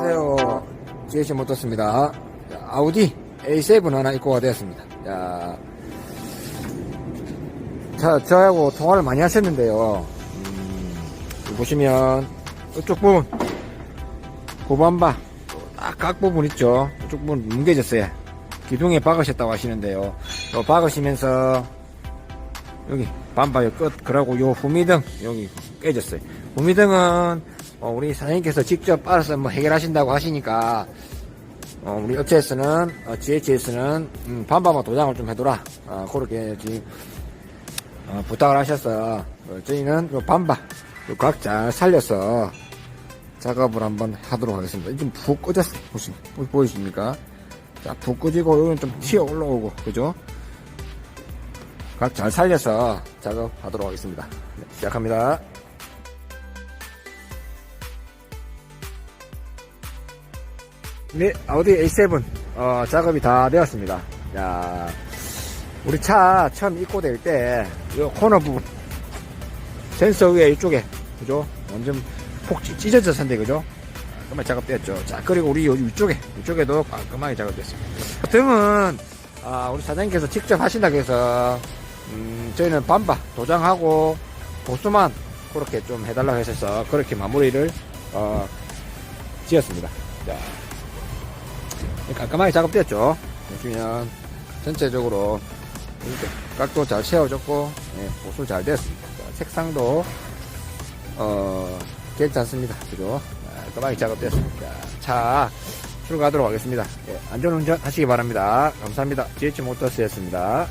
안녕하세요. GH 모터스입니다. 자, 아우디 A7 하나 입고가 되었습니다. 자, 자, 저하고 통화를 많이 하셨는데요. 음, 보시면, 이쪽 부분, 고반바, 딱 각 부분 있죠? 이쪽 부분 뭉개졌어요. 기둥에 박으셨다고 하시는데요. 또 박으시면서, 여기, 반바 요 끝, 그러고 요 후미등, 여기 깨졌어요. 후미등은, 어, 우리 사장님께서 직접 빨아서 뭐 해결하신다고 하시니까, 어, 우리 업체에서는, 어, GH에서는, 음, 반바만 도장을 좀 해둬라. 어, 그렇게 지금, 어, 부탁을 하셔서, 어, 저희는 요 반바, 각잘 살려서 작업을 한번 하도록 하겠습니다. 좀푹 꺼졌어요. 보시, 보- 보이십니까? 자, 푹 꺼지고, 여기는 좀 튀어 올라오고, 그죠? 각 잘 살려서 작업하도록 하겠습니다. 네, 시작합니다. 네, 아우디 A7 어, 작업이 다 되었습니다. 자, 우리 차 처음 입고될 때, 이 코너 부분, 센서 위에 이쪽에, 그죠? 완전 폭 찢- 찢어졌는데, 그죠? 깔끔하게 작업됐죠. 자, 그리고 우리 요 위쪽에, 이쪽에도 깔끔하게 작업됐습니다. 등은, 아, 우리 사장님께서 직접 하신다고 해서, 음, 저희는 반바 도장하고 보수만 그렇게 좀 해달라고 하셔서 그렇게 마무리를, 어, 지었습니다. 자, 깔끔하게 작업됐죠. 보시면 전체적으로 이렇게 각도 잘 채워졌고 예, 보수 잘 됐습니다. 자, 색상도 어, 괜찮습니다. 그죠? 깔끔하게 작업됐습니다. 자, 출가하도록 하겠습니다. 예, 안전운전 하시기 바랍니다. 감사합니다. GH 모터스였습니다.